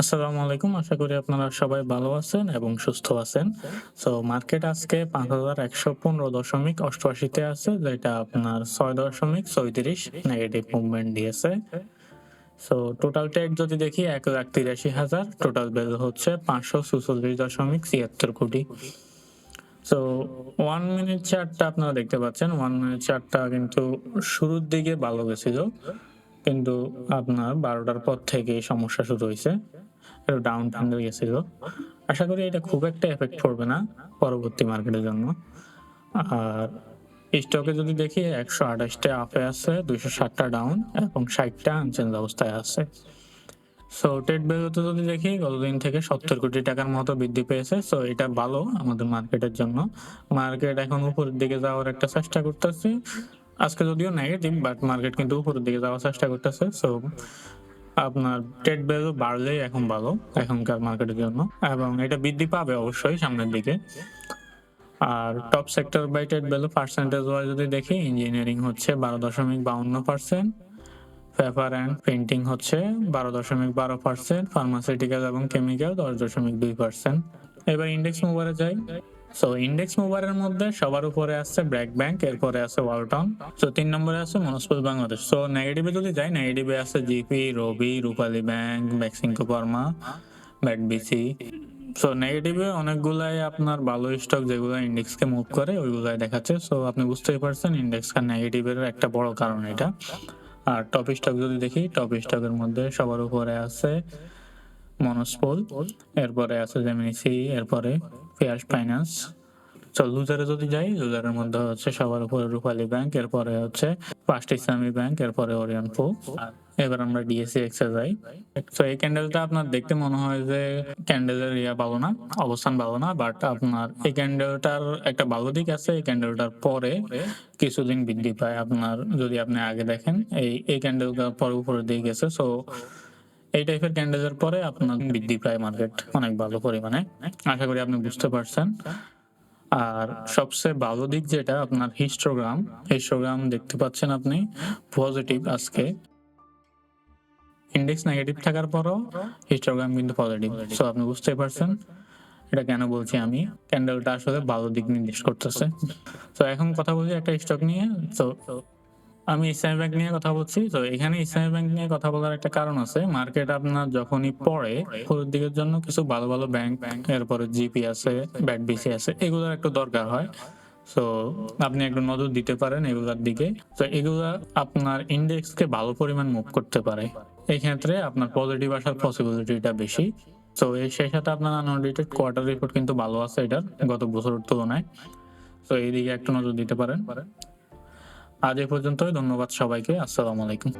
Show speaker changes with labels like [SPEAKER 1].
[SPEAKER 1] আসসালামু আলাইকুম। আশা করি আপনারা সবাই ভালো আছেন এবং সুস্থ আছেন। সো মার্কেট আজকে পাঁচ হাজার একশো পনেরো দশমিক অষ্টআশিতে আছে, যেটা আপনার ছয় দশমিক চৌত্রিশ নেগেটিভ মুভমেন্ট দিয়েছে। সো টোটাল ট্রেড যদি দেখি, এক লাখ তিরাশি হাজার টোটাল বেল হচ্ছে পাঁচশো ছুচল্লিশ দশমিক ছিয়াত্তর কোটি। সো ওয়ান মিনিট চার্টটা আপনারা দেখতে পাচ্ছেন। ওয়ান মিনিট চার্টটা কিন্তু শুরুর দিকে ভালো গেছিল। কিন্তু আপনার বারোটার পর থেকে সমস্যা শুরু হয়েছে। একটু ডাউন টাউন গেছিল। আশা করি এটা খুব একটা এফেক্ট পড়বে না পরবর্তী মার্কেটের জন্য। আর স্টকে যদি দেখি একশো আঠাশটা আপে আছে, দুইশো ষাটটা ডাউন এবং ষাটটা আনচেঞ্জ অবস্থায় আছে। সো টেট ভ্যালুতে যদি দেখি, গতদিন থেকে সত্তর কোটি টাকার মতো বৃদ্ধি পেয়েছে। সো এটা ভালো আমাদের মার্কেটের জন্য। মার্কেট এখন উপরের দিকে যাওয়ার একটা চেষ্টা করতেছে। আজকে যদিও নেগেটিভ বাট মার্কেট কিন্তু উপরের দিকে যাওয়ার চেষ্টা করতেছে। সো আপনার টেট ভ্যালু বাড়লেই এখন ভালো এখনকার মার্কেটের জন্য। এবং এটা বৃদ্ধি পাবে অবশ্যই সামনের দিকে। আর টপ সেক্টর বাই টেট ভ্যালু পার্সেন্টেজ ওয়াইজ যদি দেখি ইঞ্জিনিয়ারিং হচ্ছে বারো দশমিক বাউন্ন পার্সেন্ট পেপার অ্যান্ড প্রিন্টিং হচ্ছে বারো দশমিক বারো পার্সেন্ট ফার্মাসিউটিক্যাল এবং কেমিক্যাল দশ দশমিক দুই পার্সেন্ট এবার ইন্ডেক্স মুভারে যাই। সো ইন্ডেক্স মোবাইলের মধ্যে সবার উপরে আছে ব্র্যাক ব্যাংক এরপরে আছে ওয়ালটন সো তিন নম্বরে আছে মনস্পল বাংলাদেশ সো নেগেটিভে যদি যাই নেগেটিভে আছে GP Robi Rupali bank Beximco pharma BAT BC so নেগেটিভে অনেকগুলাই আপনার ভালো স্টক যেগুলো ইন্ডেক্সকে মুভ করে, ওইগুলাই দেখাচ্ছে। সো আপনি বুঝতেই পারছেন ইন্ডেক্স নেগেটিভের একটা বড় কারণ এটা। আর টপ স্টক যদি দেখি টপ স্টকের মধ্যে সবার উপরে আছে মনস্পল, এরপরে আছে জেমিনিসি এরপরে ফেয়ার ফাইন্যান্স তো লুজারে যদি যাই, লুজারের মধ্যে হচ্ছে সবার উপরে রূপালী ব্যাংক, এরপরে হচ্ছে ফার্স্ট ইসলামী ব্যাংক, এরপরে ওরিয়ন পো এবার আমরা ডিএসসি এক্সে যাই। তো এই ক্যান্ডেলটা আপনার দেখতে মনে হয় যে ক্যান্ডেলের ইয়া ভালো না, অবস্থান ভালো না বাট আপনার এই ক্যান্ডেলটার একটা ভালো দিক আছে, এই ক্যান্ডেলটার পরে কিছুদিন বৃদ্ধি পায়। আপনার যদি আপনি আগে দেখেন, এই এই ক্যান্ডেলটা পরে উপরের দিকে গেছে। সো এই টাইপের ক্যান্ডেলের পরে আপনার বৃদ্ধি পায় মার্কেট অনেক ভালো পরিমাণে। আশা করি আপনি বুঝতে পারছেন। আর সবচেয়ে ভালো দিক যেটা, আপনার হিস্টোগ্রাম হিস্টোগ্রাম দেখতে পাচ্ছেন আপনি পজিটিভ আজকে। ইন্ডেক্স নেগেটিভ থাকার পরও হিস্টোগ্রাম কিন্তু পজিটিভ সো আপনি বুঝতে পারছেন এটা কেন বলছি আমি? ক্যান্ডেলটা আসলে ভালো দিক নির্দেশ করতেছে। তো এখন কথা বলছি একটা স্টক নিয়ে। তো আমি ইসলামী ব্যাংক নিয়ে কথা বলছি। তো এখানে ইসলামী ব্যাংক নিয়ে কথা বলার একটা কারণ আছে। মার্কেট আপনার যখনই পড়ে পুরোর দিকের জন্য কিছু ভালো ভালো ব্যাংক ব্যাংক এরপরে জিপি আছে ব্যাট বিসি আছে, এগুলোর একটু দরকার হয়। তো আপনি একটু নজর দিতে পারেন এগুলার দিকে। তো এগুলা আপনার ইন্ডেক্সকে ভালো পরিমাণ মুভ করতে পারে। এই ক্ষেত্রে আপনার পজিটিভ আসার পসিবিলিটিটা বেশি। তো এর সেই সাথে আপনার আনঅডিটেড কোয়ার্টার রিপোর্ট কিন্তু ভালো আছে এটার, গত বছরের তুলনায়। তো এইদিকে একটু নজর দিতে পারেন। আজ এ পর্যন্তই ধন্যবাদ সবাইকে আসসালামু আলাইকুম।